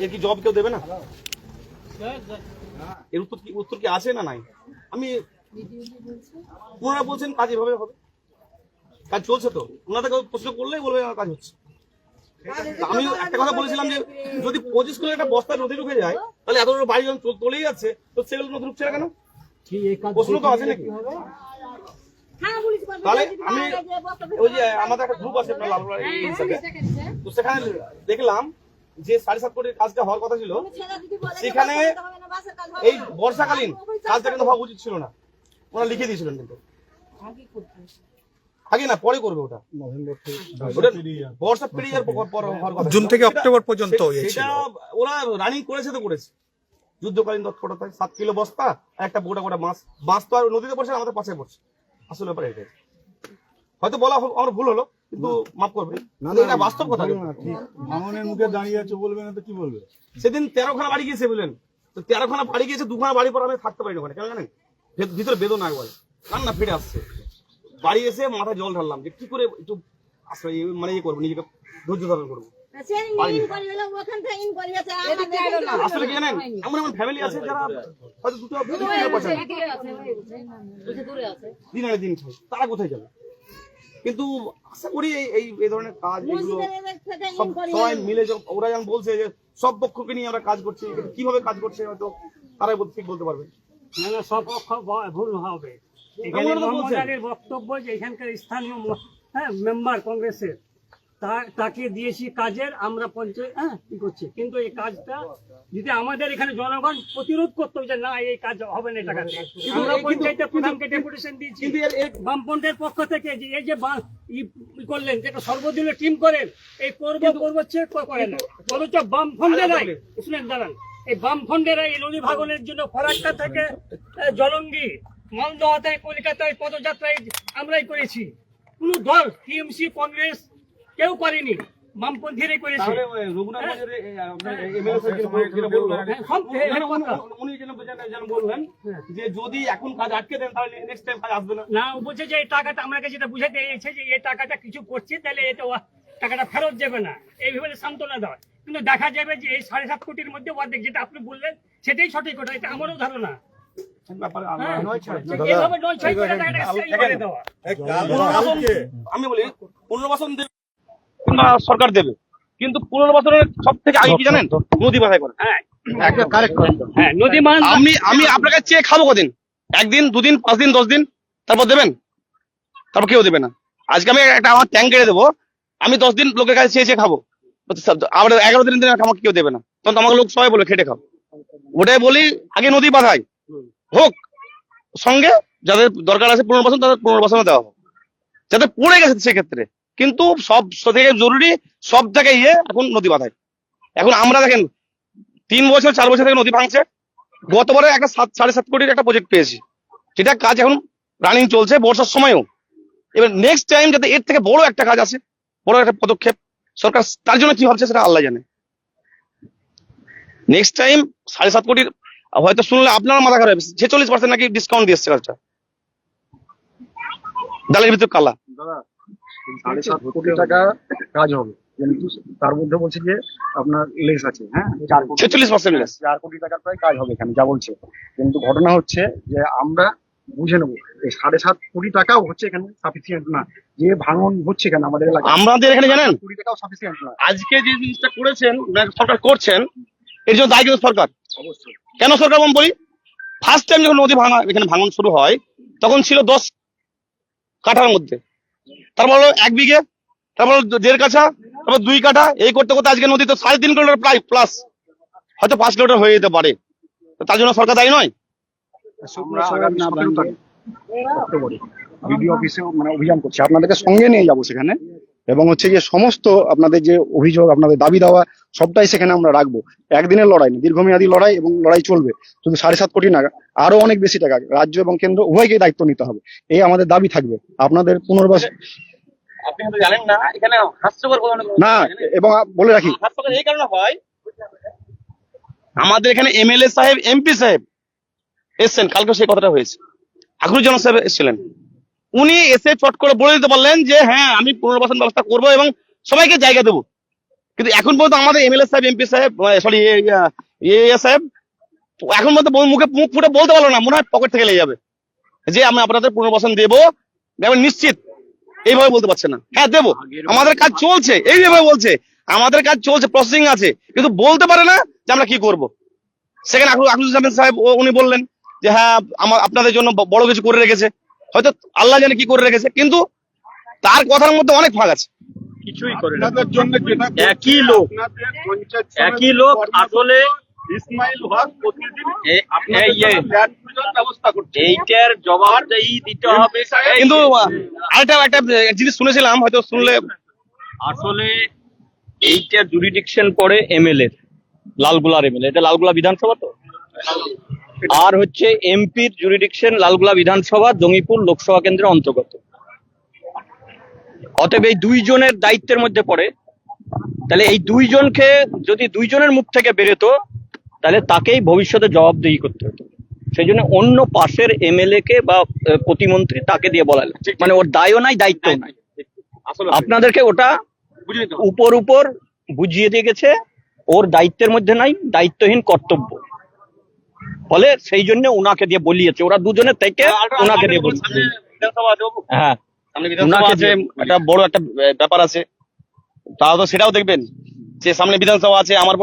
এর কি জব কেউ দেবে না? এর উত্তর কি উত্তর কি আছে না নাই? আমি ওনারা বলছেন কাজ এভাবে হবে। কাজ চলছে তো। ওনাদেরকে প্রশ্ন করলেই বলবে "আমার কাজ হচ্ছে। আমি একটা কথা বলেছিলাম যে, যদি পঁচিশ কিলো একটা বস্তা নদী ঢুকে যায়, তাহলে এত বড় বাড়ি যখন চল- চলেই যাচ্ছে, তো সেগুলো নদী ঢুকছে না কেন? প্রশ্ন তো আছে নাকি? তাহলে আমি ওই যে আমাদের একটা গ্রুপ আছে তো সেখানে দেখলাম যে সাড়ে সাত কোটির কাজটা হওয়ার কথা ছিল সেখানে এই বর্ষাকালীন কাজটা কিন্তু হওয়া উচিত ছিল না। ওরা লিখে দিয়েছিলেন কিন্তু। আগে না পরে করবে ওটা। বর্ষা পেরিয়ে যাওয়ার পর- পর হওয়ার কথা জুন থেকে অক্টোবর পর্যন্ত ইয়ে। সেটা ওরা রানিং করেছে তো করেছে। যুদ্ধকালীন তৎপরতায় সাত কিলো বস্তা একটা গোটা গোটা মাছ। মাছ তো আর নদীতে পড়ছে না, আমাদের পাশে পড়ছে। আসলে ব্যাপার এটাই। হয়তো বলা আমার ভুল হলো। কিন্তু মাফ করবে এটা বাস্তব কথা বলো না, ঠিক ভাঙনের মুখে দাঁড়িয়ে আছে বলবে না তো কি বলবে সেদিন তেরোখানা বাড়ি গিয়েছে বললেন তো তেরোখানা বাড়ি গিয়েছে দুখানা বাড়ি পর আমি থাকতে পারি ওখানে কেন জানেন ভিতরে বেদনা একবারে কান্না ফিরে আসছে বাড়ি এসে মাথায় জল ঢাললাম যে কি করে একটু আশ্রয় ইয়ে- মানে ইয়ে করব নিজেকে ধৈর্য ধারণ করব আসলে কি জানেন এমন এমন ফ্যামিলি আছে যারা হয়তো দুটো। দিন দিন তারা কোথায় যাবে কিন্তু আশা করি এই এই এই ধরনের কাজ এগুলো সবাই মিলে ওরা যেমন বলছে যে সব পক্ষকে নিয়ে আমরা কাজ করছি কিন্তু কীভাবে কাজ করছে হয়তো তারাই ঠিক বলতে পারবে। না না সব পক্ষ ভুল হবে। এখানে বক্তব্য যে এখানকার স্থানীয় হ্যাঁ মেম্বার কংগ্রেসের। তাকে দিয়েছি কাজের আমরা পঞ্চায়েত হ্যাঁ কি করছি? কিন্তু এই কাজটা যদি আমাদের এখানে জনগণ প্রতিরোধ করতো যে না এই কাজ হবে না আমরা পঞ্চায়েতের প্রধানকে ডেপুটেশন দিয়েছি। বামপন্থের পক্ষ থেকে যে এই যে করলেন যেটা সর্বদলীয় টিম করেন এই করব করব চেক করে না। অথচ বাম ফন্ডেরাই শুনেন দাঁড়ান। এই বাম ফন্ডেরা এই নদী ভাগনের জন্য ফরাক্কা থেকে জলঙ্গি মালদহাতে কলকাতায় পদযাত্রায় আমরাই করেছি। কোন দল টিএমসি কংগ্রেস কেউ করেনি বামপন্থীরাই করেছে। হ্যাঁ, হ্যাঁ, এখানে উনি- কথা। উনি যেন যেন- যেন বললেন যে যদি এখন কাজ আটকে দেন তাহলে নেক্সট টাইম কাজ আসবে না। না বলছে যে এই টাকাটা আমাকে যেটা বুঝাতে এসেছে যে এই টাকাটা কিছু করছে তাহলে এটা টাকাটা ফেরত যাবে না। এই সান্ত্বনা দেওয়া। কিন্তু দেখা যাবে যে এই সাড়ে সাত কোটির মধ্যে অর্ধেক যেটা আপনি বললেন সেটাই সঠিক কথা এটা আমারও ধারণা। হ্যাঁ। এইভাবে আমি বলি পুনর্বাসন কিংবা সরকার দেবে। কিন্তু পুনর্বাসনের সব থেকে আগে কি জানেন? নদী বাধাই করে। হ্যাঁ। হ্যাঁ নদী মান আমি আমি আপনাকে চেয়ে খাব কদিন? একদিন দুদিন পাঁচ দিন দশ দিন তারপর দেবেন? তারপর কেউ দেবে না। আজকে আমি একটা আমার ট্যাঙ্ক কেড়ে দেবো। আমি দশ দিন লোকের কাছে চেয়ে চেয়ে খাব। আবার এগারো দিন দিন আমাকে কেউ দেবে না। তখন তো আমাকে লোক সবাই বলে খেটে খাও। ওটাই বলি আগে নদী বাধাই হোক সঙ্গে যাদের দরকার আছে পুনর্বাসন তাদের পুনর্বাসন দেওয়া হোক। যাদের পড়ে গেছে সেক্ষেত্রে। কিন্তু সব থেকে জরুরি সব জায়গায় ইয়ে এখন নদী বাঁধায়। এখন আমরা দেখেন, তিন বছর, চার বছর থেকে নদী ভাঙছে। গতবারে একটা সাত, সাড়ে সাত কোটির একটা প্রজেক্ট পেয়েছি। যেটা কাজ এখন রানিং চলছে বর্ষার সময়ও। এবার নেক্সট টাইম যাতে এর থেকে বড় একটা কাজ আছে বড় একটা পদক্ষেপ, সরকার তার জন্য কি ভাবছে সেটা আল্লাহ জানে। নেক্সট টাইম সাড়ে সাত কোটির, হয়তো শুনলে আপনার মাথা খারাপ ছেচল্লিশ পার্সেন্ট নাকি ডিসকাউন্ট দিয়েছে কাজটা। ডালের ভিতর কালা। সাড়ে সাত কোটি টাকা কাজ হবে। কিন্তু তার মধ্যে বলছে যে আপনার লেস আছে হ্যাঁ? চার কোটি ছেচল্লিশ পার্সেন্ট লেস। চার কোটি টাকার প্রায় কাজ হবে এখানে যা বলছে। কিন্তু ঘটনা হচ্ছে যে আমরা বুঝে নেব সাড়ে সাত কোটি টাকাও হচ্ছে এখানে সাফিসিয়েন্ট না। যে ভাঙন হচ্ছে এখানে আমাদের এলাকায়। আমাদের এখানে জানেন? কোটি টাকাও সাফিসিয়েন্ট না। আজকে যে জিনিসটা করেছেন মানে সরকার করছেন এর জন্য দায়ী সরকার। অবশ্যই। কেন সরকার বলি? ফার্স্ট টাইম যখন নদী ভাঙা এখানে ভাঙন শুরু হয় তখন ছিল দশ কাঠার মধ্যে। তারপর হলো এক বিঘে তারপর দেড় কাঠা, তারপর দুই কাঠা, এই করতে করতে আজকে নদী তো সাড়ে তিন কিলোমিটার প্রায় প্লাস হয়তো পাঁচ কিলোমিটার হয়ে যেতে পারে। তার জন্য সরকার দায়ী নয়? বিডিও অফিসে মানে অভিযান করছি। আপনাদেরকে সঙ্গে নিয়ে যাব সেখানে। এবং হচ্ছে যে সমস্ত আপনাদের যে অভিযোগ আপনাদের দাবি দাওয়া সবটাই সেখানে আমরা রাখব। একদিনের লড়াই না দীর্ঘমেয়াদী লড়াই এবং লড়াই চলবে। শুধু সাড়ে সাত কোটি টাকা আরও অনেক বেশি টাকা রাজ্য এবং কেন্দ্র উভয়কেই দায়িত্ব নিতে হবে। এই আমাদের দাবি থাকবে। আপনাদের পুনর্বাসন আপনি হয়তো জানেন না এখানে হাস্যকর না এবং বলে রাখি। হাস্যকর এই কারণে হয় আমাদের এখানে এমএলএ সাহেব এমপি সাহেব এসছেন কালকে সেই কথাটা হয়েছে। আখরুজ্জামান সাহেব এসেছিলেন। উনি এসে চট করে বলে দিতে পারলেন যে হ্যাঁ আমি পুনর্বাসন ব্যবস্থা করব এবং সবাইকে জায়গা দেবো। কিন্তু এখন পর্যন্ত আমাদের এমএলএ সাহেব, এমপি সাহেব সরি এ সাহেব, এখন পর্যন্ত মুখে মুখ ফুটে বলতে পারল না, মনে হয় পকেট থেকে লেগে যাবে। যে আমি আপনাদের পুনর্বাসন দেবো নিশ্চিত এইভাবে বলতে পারছে না। হ্যাঁ দেবো। আমাদের কাজ চলছে, এইভাবে বলছে। আমাদের কাজ চলছে প্রসেসিং আছে। কিন্তু বলতে পারে না যে আমরা কি করব। সেখানে আকুজুজ্জামান সাহেব উনি বললেন যে হ্যাঁ আমার আপনাদের জন্য বড় কিছু করে রেখেছে। হয়তো আল্লাহ জানে কি করে রেখেছে কিন্তু তার কথার মধ্যে অনেক ফাঁক আছে। কিছুই করে না। আপনাদের জন্য যেটা করছে, একই লোক। একই লোক আসলে ইসমাইল হক প্রতিদিন এইটার জবাবদেহি দিতে হবে। কিন্তু আরেকটা একটা জিনিস শুনেছিলাম হয়তো শুনলে আসলে এইটার জুরিডিকশন পড়ে এমএলএ লালগুলার এমএলএ এটা লালগুলা বিধানসভা তো? আর হচ্ছে এমপির জুরিডিকশন লালগুলা বিধানসভা জঙ্গিপুর লোকসভা কেন্দ্রের অন্তর্গত। অতএব এই দুইজনের দায়িত্বের মধ্যে পড়ে। তাহলে এই দুইজনকে যদি দুইজনের মুখ থেকে বেরোতো তাহলে তাকেই ভবিষ্যতে জবাবদেহি করতে হতো। সেই জন্য অন্য পাশের এমএলএ কে বা প্রতিমন্ত্রী তাকে দিয়ে বলা মানে ওর দায়ও নাই দায়িত্ব নাই। আপনাদেরকে ওটা উপর উপর বুঝিয়ে দিয়ে গেছে ওর দায়িত্বের মধ্যে নাই দায়িত্বহীন কর্তব্য। ফলে সেই জন্য উনাকে দিয়ে বলিয়েছে। ওরা দুজনে থেকে উনাকে দিয়ে বাবু। হ্যাঁ। একটা বড় একটা ব্যাপার আছে। তাও তো সেটাও দেখবেন যে সামনে বিধানসভা আছে আমার